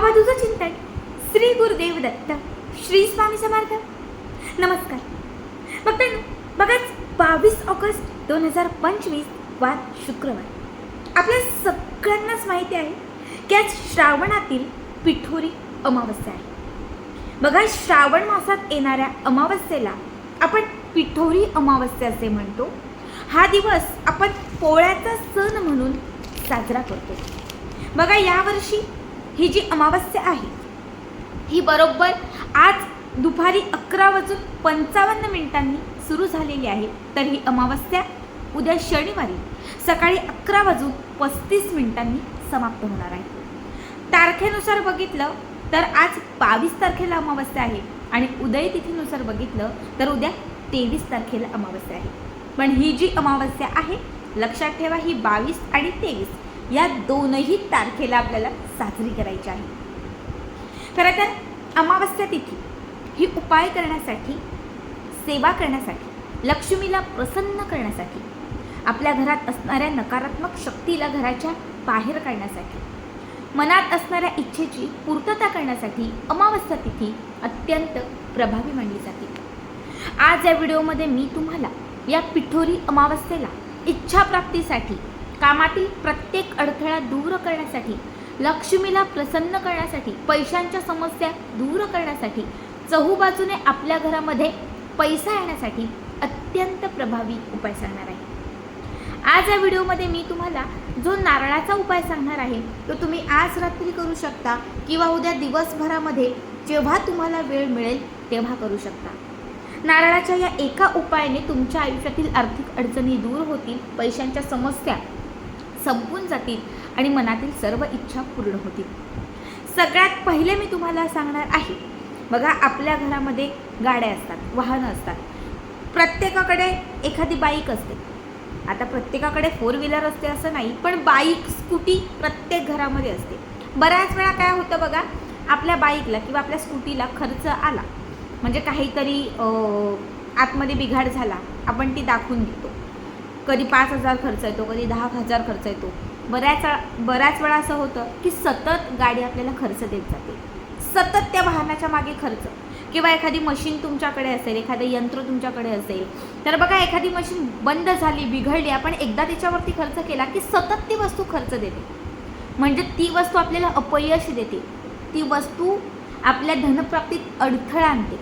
भावादूचं चिंतन. श्री गुरुदेव दत्त. श्री स्वामी समर्थ. नमस्कार. बघताय बघाच बावीस ऑगस्ट दोन हजार पंचवीस वार शुक्रवार. आपल्या सगळ्यांनाच माहिती आहे की आज श्रावणातील पिठोरी अमावस्या आहे. बघा श्रावण मासात येणाऱ्या अमावस्येला आपण पिठोरी अमावस्या असे म्हणतो. हा दिवस आपण पोळ्याचा सण म्हणून साजरा करतो. बघा यावर्षी ही जी अमावस्या आहे ही बरोबर आज दुपारी अकरा वाजून पंचावन्न मिनिटांनी सुरू झालेली आहे. तर ही अमावस्या उद्या शनिवारी सकाळी अकरा वाजून पस्तीस मिनिटांनी समाप्त होणार आहे. तारखेनुसार बघितलं तर आज बावीस तारखेला अमावस्या आहे आणि उदय तिथीनुसार बघितलं तर उद्या तेवीस तारखेला अमावस्या आहे. पण ही जी अमावस्या आहे लक्षात ठेवा ही बावीस आणि तेवीस या दोनही तारखेला आपल्याला साजरी करायची आहे. खरं तर अमावस्या तिथी ही उपाय करण्यासाठी सेवा करण्यासाठी लक्ष्मीला प्रसन्न करण्यासाठी आपल्या घरात असणाऱ्या नकारात्मक शक्तीला घराच्या बाहेर काढण्यासाठी मनात असणाऱ्या इच्छेची पूर्तता करण्यासाठी अमावस्या तिथी अत्यंत प्रभावी मानली जाते. आज या व्हिडिओमध्ये मी तुम्हाला या पिठोरी अमावस्येला इच्छाप्राप्तीसाठी कामातील प्रत्येक अडथळा दूर करण्यासाठी लक्ष्मीला प्रसन्न करण्यासाठी पैशांच्या समस्या दूर करण्यासाठी चहूबाजूने आपल्या घरामध्ये पैसा येण्यासाठी अत्यंत प्रभावी उपाय सांगणार आहे. आज या व्हिडिओमध्ये मी तुम्हाला जो नारळाचा उपाय सांगणार आहे तो तुम्ही आज रात्री करू शकता किंवा उद्या दिवसभरामध्ये जेव्हा तुम्हाला वेळ मिळेल तेव्हा करू शकता. नारळाच्या या एका उपायाने तुमच्या आयुष्यातील आर्थिक अडचणी दूर होतील पैशांच्या समस्या संपून जातील आणि मनातील सर्व इच्छा पूर्ण होतील. सगळ्यात पहिले मी तुम्हाला सांगणार आहे बघा आपल्या घरामध्ये गाड्या असतात वाहनं असतात. प्रत्येकाकडे एखादी बाईक असते. आता प्रत्येकाकडे फोर व्हीलर असते असं नाही पण बाईक स्कूटी प्रत्येक घरामध्ये असते. बऱ्याच वेळा काय होतं बघा आपल्या बाईकला किंवा आपल्या स्कूटीला खर्च आला. म्हणजे काहीतरी आतमध्ये बिघाड झाला आपण ती दाखवून देतो. कधी पाच हजार खर्च येतो कधी दहा हजार खर्च येतो. बऱ्याच वेळा- बऱ्याच वेळा असं होतं की सतत गाडी आपल्याला खर्च देत जाते. सतत त्या वाहनाच्या मागे खर्च. किंवा एखादी मशीन तुमच्याकडे असेल एखादं यंत्र तुमच्याकडे असेल तर बघा एखादी मशीन बंद झाली बिघडली आपण एकदा त्याच्यावरती खर्च केला की सतत ती वस्तू खर्च देते. म्हणजे ती वस्तू आपल्याला अपयश देते. ती वस्तू आपल्या धनप्राप्तीत अडथळा आणते.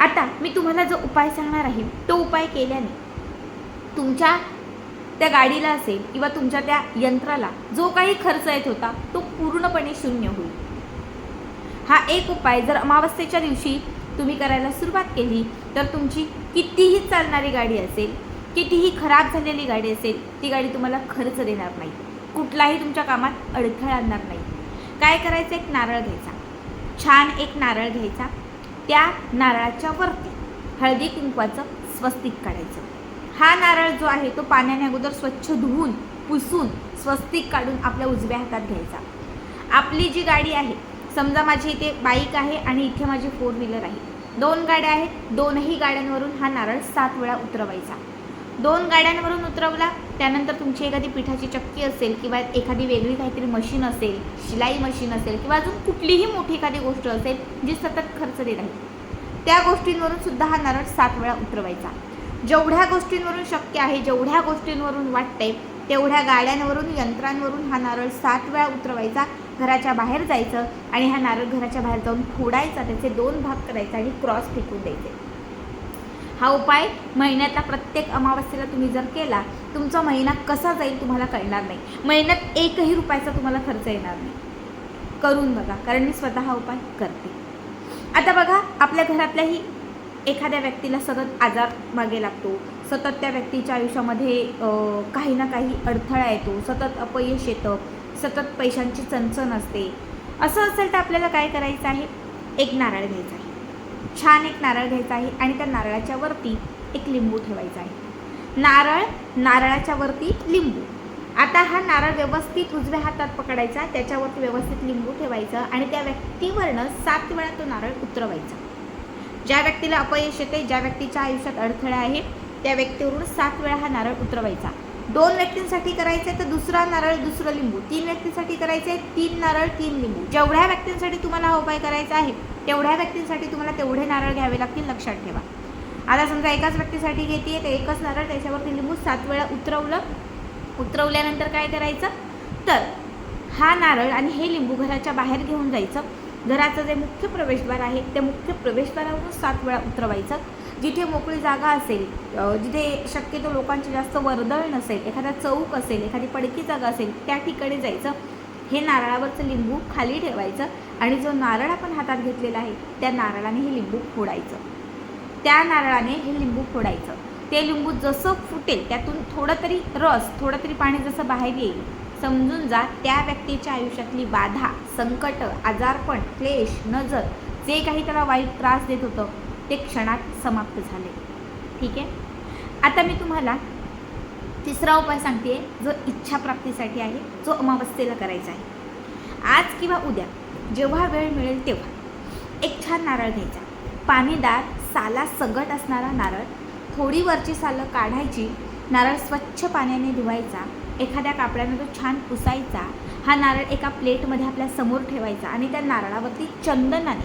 आता मी तुम्हाला जो उपाय सांगणार आहे तो उपाय केल्याने तुमच्या त्या गाडीला असेल किंवा तुमच्या त्या यंत्राला जो काही खर्च येत होता तो पूर्णपणे शून्य होईल. हा एक उपाय जर अमावस्येच्या दिवशी तुम्ही करायला सुरुवात केली तर तुमची कितीही चालणारी गाडी असेल कितीही खराब झालेली गाडी असेल ती गाडी तुम्हाला खर्च देणार नाही. कुठलाही तुमच्या कामात अडथळा आणणार नाही. काय करायचं? एक नारळ घ्यायचा. छान एक नारळ घ्यायचा. त्या नारळाच्या वरती हळदी कुंकवाचं स्वस्तिक काढायचं. हा नारळ जो आहे तो पाण्याने अगोदर स्वच्छ धुवून पुसून स्वस्तिक काढून आपल्या उजव्या हातात घ्यायचा. आपली जी गाडी आहे समजा माझी इथे बाईक आहे आणि इथे माझी फोर व्हीलर आहे. दोन गाड्या आहेत दोनही गाड्यांवरून हा नारळ सात वेळा उतरवायचा. दोन गाड्यांवरून उतरवला त्यानंतर तुमची एखादी पिठाची चक्की असेल किंवा एखादी वेगळी काहीतरी मशीन असेल शिलाई मशीन असेल किंवा अजून कुठलीही मोठी एखादी गोष्ट असेल जी सतत खर्च देत आहे त्या गोष्टींवरून सुद्धा हा नारळ सात वेळा उतरवायचा. जेवढ्या गोष्टींवरून शक्य आहे जेवढ्या गोष्टींवरून वाटते तेवढ्या गाड्यांवरून यंत्रांवरून हा नारळ सात वेळा उतरवायचा घराच्या बाहेर जायचं आणि हा नारळ घराच्या बाहेर जाऊन फोडायचा त्याचे दोन भाग करायचे आणि क्रॉस फेकून द्यायचे. हा उपाय महिन्यातला प्रत्येक अमावस्येला तुम्ही जर केला तुमचा महिना कसा जाईल तुम्हाला कळणार नाही. महिन्यात एकही रुपयाचा तुम्हाला खर्च येणार नाही. करून बघा कारण मी स्वतः हा उपाय करते. आता बघा आपल्या घरातल्याही एखाद्या व्यक्तीला सतत आजार मागे लागतो. सतत त्या व्यक्तीच्या आयुष्यामध्ये काही ना काही अडथळा येतो. सतत अपयश येतं. सतत पैशांची चणचण असते. असं असेल तर आपल्याला काय करायचं आहे? एक नारळ घ्यायचा आहे. छान एक नारळ घ्यायचा आहे आणि त्या नारळाच्या वरती एक लिंबू ठेवायचा आहे. नारळ नारळाच्या वरती लिंबू. आता हा नारळ व्यवस्थित उजव्या हातात पकडायचा त्याच्यावरती व्यवस्थित लिंबू ठेवायचं आणि त्या व्यक्तीवरनं सात वेळा तो नारळ उतरवायचा. ज्या व्यक्तीला अपयश येते ज्या व्यक्तीच्या आयुष्यात अडथळा आहे त्या व्यक्तीवरून सात वेळा हा नारळ उतरवायचा. दोन व्यक्तींसाठी करायचं आहे तर दुसरा नारळ दुसरं लिंबू. तीन व्यक्तींसाठी करायचं आहे तीन नारळ तीन लिंबू. जेवढ्या व्यक्तींसाठी तुम्हाला हा उपाय करायचा आहे तेवढ्या व्यक्तींसाठी तुम्हाला तेवढे नारळ घ्यावे लागतील लक्षात ठेवा. आता समजा एकाच व्यक्तीसाठी घेते तर एकच नारळ त्याच्यावरती लिंबू सात वेळा उतरवलं उतरवल्यानंतर काय करायचं? तर हा नारळ आणि हे लिंबू घराच्या बाहेर घेऊन जायचं. घराचं जे मुख्य प्रवेशद्वार आहे त्या मुख्य प्रवेशद्वारावरून सात वेळा उतरवायचं. जिथे मोकळी जागा असेल जिथे शक्यतो लोकांची जास्त वर्दळ नसेल एखादा चौक असेल एखादी पडकी जागा असेल त्या ठिकाणी जायचं. हे नारळावरचं लिंबू खाली ठेवायचं आणि जो नारळ आपण हातात घेतलेला आहे त्या नारळाने हे लिंबू फोडायचं. त्या नारळाने हे लिंबू फोडायचं. ते लिंबू जसं फुटेल त्यातून थोडं तरी रस थोडं तरी पाणी जसं बाहेर येईल समजून जा त्या व्यक्तीच्या आयुष्यातली बाधा संकट आजारपण क्लेश नजर जे काही त्याला वाईट त्रास देत होतं ते क्षणात समाप्त झाले. ठीक आहे? आता मी तुम्हाला तिसरा उपाय सांगते जो इच्छाप्राप्तीसाठी आहे जो अमावस्येला करायचा आहे. आज किंवा उद्या जेव्हा वेळ मिळेल तेव्हा एक छान नारळ घ्यायचा. पाणीदार साला सगट असणारा नारळ थोडी वरची सालं काढायची नारळ स्वच्छ पाण्याने धुवायचा एखाद्या कापड्यानं तो छान पुसायचा हा नारळ एका प्लेटमध्ये आपल्यासमोर ठेवायचा आणि त्या नारळावरती चंदनाने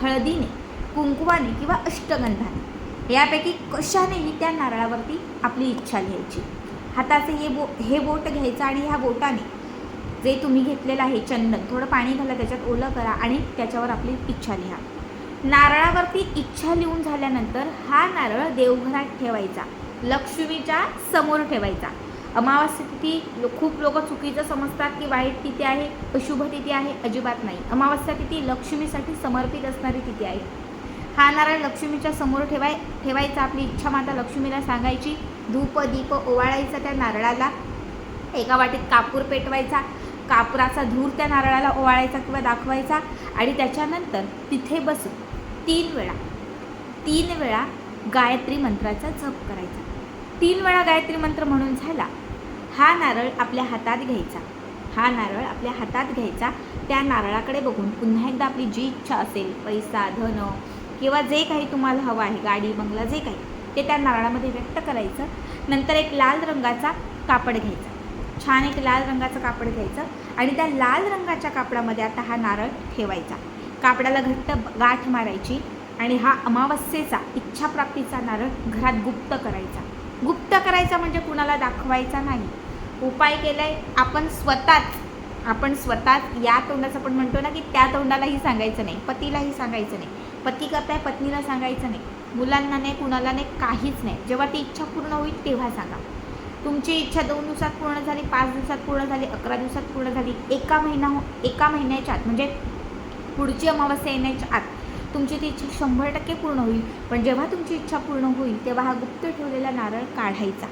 हळदीने कुंकुवाने किंवा अष्टगंधाने यापैकी कशानेही त्या नारळावरती आपली इच्छा लिहायची. हाताचे हे बो हे बोट घ्यायचं आणि ह्या बोटाने जे तुम्ही घेतलेलं आहे चंदन थोडं पाणी घाला त्याच्यात ओलं करा आणि त्याच्यावर आपली इच्छा लिहा. नारळावरती इच्छा लिहून झाल्यानंतर हा नारळ देवघरात ठेवायचा लक्ष्मीच्या समोर ठेवायचा. अमावस्या तिथी लो खूप लोक चुकीचं समजतात की वाईट तिथी आहे अशुभ तिथी आहे अजिबात नाही. अमावस्या तिथी लक्ष्मीसाठी समर्पित असणारी तिथी आहे. हा नारळ लक्ष्मीच्या समोर ठेवाय ठेवायचा. आपली इच्छा माता लक्ष्मीला सांगायची धूप दीप ओवाळायचा त्या नारळाला. एका वाटीत कापूर पेटवायचा कापुराचा धूर त्या नारळाला ओवाळायचा किंवा दाखवायचा आणि त्याच्यानंतर तिथे बसून तीन वेळा तीन वेळा गायत्री मंत्राचा जप करायचा. तीन वेळा गायत्री मंत्र म्हणून झाला हा नारळ आपल्या हातात घ्यायचा. हा नारळ आपल्या हातात घ्यायचा. त्या नारळाकडे बघून पुन्हा एकदा आपली जी इच्छा असेल पैसा धन किंवा जे काही तुम्हाला हवं आहे गाडी बंगला जे काही ते त्या नारळामध्ये व्यक्त करायचं. नंतर एक लाल रंगाचा कापड घ्यायचा. छान एक लाल रंगाचं कापड घ्यायचं आणि त्या लाल रंगाच्या कापडामध्ये आता हा नारळ ठेवायचा. कापडाला घट्ट गाठ मारायची आणि हा अमावस्येचा इच्छाप्राप्तीचा नारळ घरात गुप्त करायचा. गुप्त करायचा म्हणजे कुणाला दाखवायचा नाही. उपाय केलाय आपण स्वतःच आपण स्वतःच या तोंडाचं आपण म्हणतो ना की त्या तोंडालाही सांगायचं नाही पतीलाही सांगायचं नाही पती करताय पत्नीला सांगायचं नाही मुलांना नाही कुणाला नाही काहीच नाही. जेव्हा ती इच्छा पूर्ण होईल तेव्हा सांगा. तुमची इच्छा दोन दिवसात पूर्ण झाली पाच दिवसात पूर्ण झाली अकरा दिवसात पूर्ण झाली एका महिना हो एका महिन्याच्या आत म्हणजे पुढची अमावस्या येण्याच्या आत तुमची ती इच्छा शंभर टक्के पूर्ण होईल. पण जेव्हा तुमची इच्छा पूर्ण होईल तेव्हा हा गुप्त ठेवलेला नारळ काढायचा.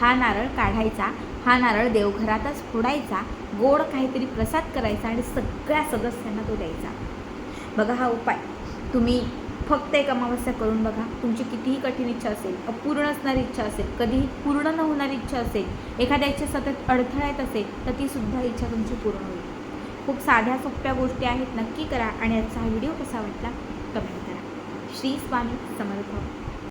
हा नारळ काढायचा हा नारळ देवघरातच फोडायचा गोड काहीतरी प्रसाद करायचा आणि सगळ्या सदस्यांना तो द्यायचा. बघा हा उपाय. तुम्ही फक्त एक अमावस्या करून बघा. तुमची कितीही कठीण इच्छा असेल अपूर्ण असणारी इच्छा असेल कधीही पूर्ण न होणारी इच्छा असेल एखाद्या इच्छा सतत अडथळ्यात असेल तर ती सुद्धा इच्छा तुमची पूर्ण होईल. खूप साध्या सोप्या गोष्टी आहेत. नक्की करा आणि आजचा व्हिडिओ कसा वाटला कमेंट करा. श्री स्वामी समर्थ.